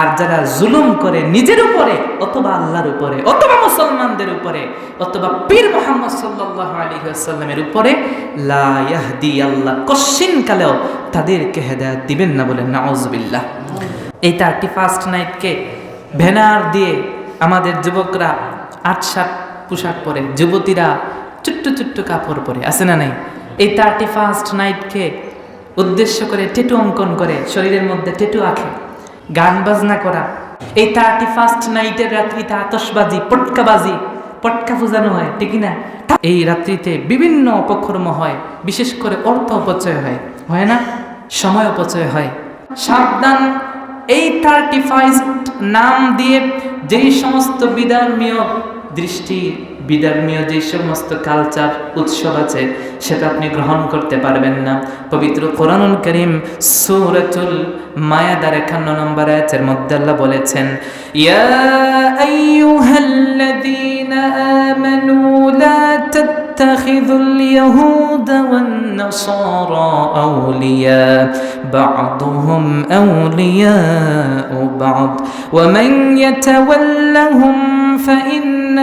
আর যারা জুলুম করে নিজের উপরে অথবা আল্লাহর উপরে, অথবা মুসলমানদের উপরে, অথবা পীর মোহাম্মদ সাল্লাহ আলী আসাল্লামের উপরে, লা ইয়াহদি আল্লাহ কশ্চিন কালেও তাদেরকে হেদায়ত দিবেন না বলেন নাউজবিল্লাহ। এই থার্টি ফার্স্ট নাইটকে ভ্যানার দিয়ে আমাদের যুবকরা আট সাত পোশাক পরে, যুবতীরা ছোট্ট ছোট্ট কাপড় পরে, আছে না নাই? এই থার্টি ফার্স্ট নাইটকে উদ্দেশ্য করে, টেটু অঙ্কন করে, শরীরের মধ্যে টেটু আঁকে। গান বাজনা করা। এই থার্টি ফার্স্ট নাইটের রাত্রিতে আতসবাজি পটকাবাজি পটকা ফুজানো হয়, ঠিক না এই রাত্রিতে বিভিন্ন অপকর্ম হয়, বিশেষ করে অর্থ অপচয় হয় হয় না? সময় অপচয় হয়। সাবধান, এই থার্টি ফার্স্ট নাম দিয়ে যেই সমস্ত বিধর্মীয় দৃষ্টি বিধর্মীয় যে সমস্ত কালচার উৎসব আছে, সেটা আপনি গ্রহণ করতে পারবেন না। পবিত্র কোরআনুল করিম সূরাতুল মায়াদার একান্ন নম্বর আয়াতের মধ্যে আল্লাহ বলেছেন, ইয়া আইয়ুহাল্লাযীনা আমানু লা تتخذوا اليهود والنصارى أولياء. بعضهم أولياء بعض. ومن يتولهم فإن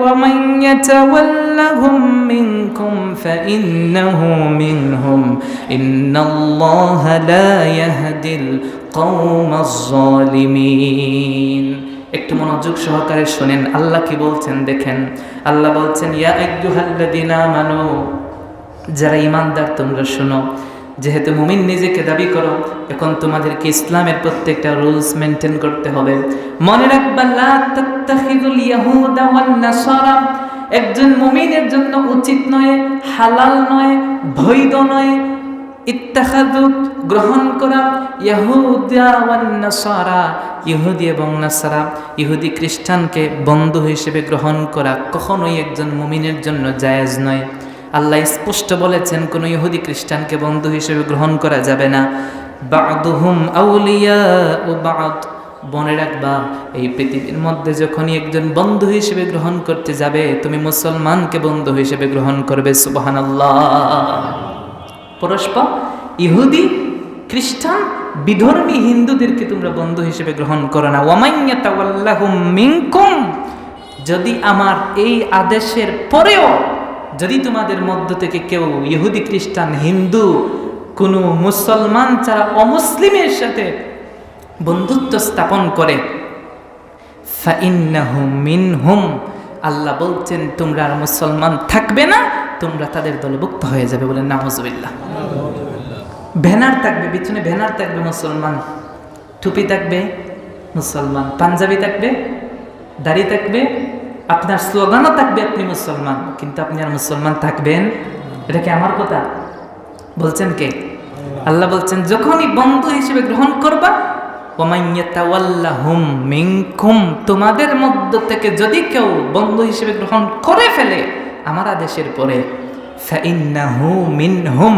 ومن يتولهم منكم فإنه منهم. إن الله لا يهدي القوم الظالمين. একটু মনোযোগ সহকারে শোনেন। আল্লাহ কি বলছেন দেখেন। আল্লাহ বলছেন আমানু। যারা ইমানদার তোমরা শোনো। যেহেতু মুমিন নিজেকে দাবি করো, এখন তোমাদেরকে ইসলামের প্রত্যেকটা রুলস মেনটেন করতে হবে। মনে রাখবা একজন মুমিনের জন্য উচিত নয়, হালাল নয়, বৈধ নয় ইত্তাখাদুত, গ্রহণ করা। ইয়াহুদা ওয়ান নাসারা, ইহুদি এবং নাসারা। ইহুদি খ্রিস্টানকে বন্ধু হিসেবে গ্রহণ করা কখনোই একজন মুমিনের জন্য জায়েজ নয়। আল্লাহ স্পষ্ট বলেছেন, কোন ইহুদি খ্রিস্টানকে বন্ধু হিসেবে গ্রহণ করা যাবে না। বাদুহুম আউলিয়া ও বাদ। মনে রাখবা, এই পৃথিবীর মধ্যে যখনই একজন বন্ধু হিসেবে গ্রহণ করতে যাবে, তুমি মুসলমানকে বন্ধু হিসেবে গ্রহণ করবে, সুবহানাল্লাহ। পরস্পর ইহুদি, খ্রিস্টান, বিধর্মী হিন্দুদেরকে তোমরা বন্ধু হিসেবে গ্রহণ করো না। মিনকুম। যদি আমার এই আদেশের পরেও যদি তোমাদের মধ্য থেকে কেউ ইহুদি, খ্রিস্টান, হিন্দু, কোনো মুসলমান ছাড়া অমুসলিমের সাথে বন্ধুত্ব স্থাপন করে মিনহুম। আল্লাহ বলছেন, তোমরা আর মুসলমান থাকবে না তোমরা তাদের দলভুক্ত হয়ে যাবে বলে নাহজবিল্লাহ ব্যানার থাকবে, পিছনে ব্যানার থাকবে মুসলমান, টুপি থাকবে মুসলমান, পাঞ্জাবি থাকবে, দাড়ি থাকবে, আপনার স্লোগানও থাকবে আপনি মুসলমান, কিন্তু আপনি আর মুসলমান থাকবেন? এটা কি আমার কথা? বলছেন কে? আল্লাহ বলছেন, যখনই বন্ধু হিসেবে গ্রহণ করবা তোমাদের মধ্য থেকে যদি কেউ বন্ধু হিসেবে গ্রহণ করে ফেলে আমার আদেশের পরে মিনহুম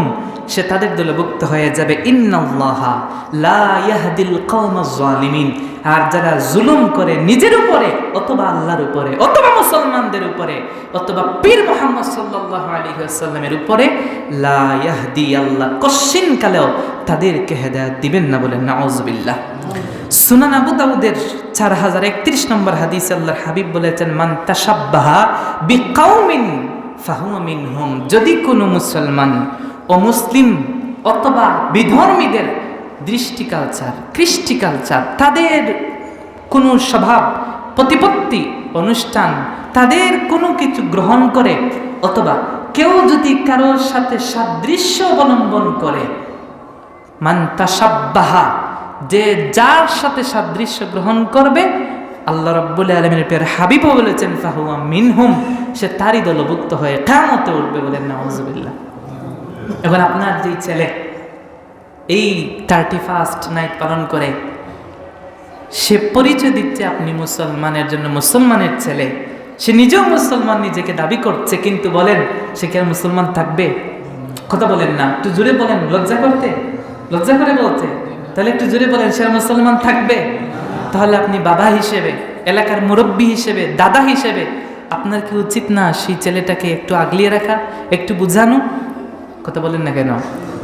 সে তাদের দলভুক্ত হয়ে যাবে। লা আর যারা জুলুম করে নিজের উপরে অথবা আল্লাহর উপরে, অথবা মুসলমানদের উপরে, অথবা পীর মোহাম্মদ সাল্লাল্লাহু আলাইহি উপরে, লা আল্লাহ কশ্চিন কালেও তাদেরকে হেদায়েত দিবেন না বলেন নাউজুবিল্লাহ সুনান আবু চার হাজার একত্রিশ নম্বর হাদিস আল্লাহর হাবিব বলেছেন, মান তাসাব্বাহা বিকাউমিন ফাহুয়া মিনহুম। যদি কোনো মুসলমান ও মুসলিম অথবা বিধর্মীদের দৃষ্টি কালচার কৃষ্টি কালচার তাদের কোনো স্বভাব, প্রতিপত্তি, অনুষ্ঠান, তাদের কোনো কিছু গ্রহণ করে অথবা কেউ যদি কারোর সাথে সাদৃশ্য অবলম্বন করে, মান তাসাব্বাহা যে যার সাথে সাদৃশ্য গ্রহণ করবে, আল্লাহ রব্বুল আলমের পের হাবিবও বলেছেন, ফাহুয়া মিনহুম সে তারই দলভুক্ত হয়ে কামতে উঠবে বলেন নওয়াজবিল্লাহ এবার আপনার যেই ছেলে, এই থার্টি ফার্স্ট নাইট পালন করে, সে পরিচয় দিচ্ছে আপনি মুসলমানের জন্য মুসলমানের ছেলে। সে নিজেও মুসলমান, নিজেকে দাবি করছে, কিন্তু বলেন, সে কি আর মুসলমান থাকবে? কথা বলেন না, একটু জুড়ে বলেন, লজ্জা করতে? লজ্জা করে বলতে তাহলে একটু জুড়ে বলেন সে মুসলমান থাকবে? তাহলে আপনি বাবা হিসেবে, এলাকার মুরব্বী হিসেবে, দাদা হিসেবে আপনার কি উচিত না সেই ছেলেটাকে একটু আগলিয়ে রাখা, একটু বুঝানো? কথা বলেন না কেন?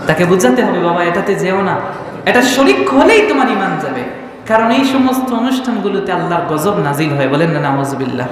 তাকে বুঝাতে হবে, বাবা, এটাতে যেও না। এটা শরিক হলেই তোমার ইমান যাবে। কারণ এই সমস্ত অনুষ্ঠানগুলোতে আল্লাহর গজব নাজিল হয়। বলেন না নাওয়াজবিল্লাহ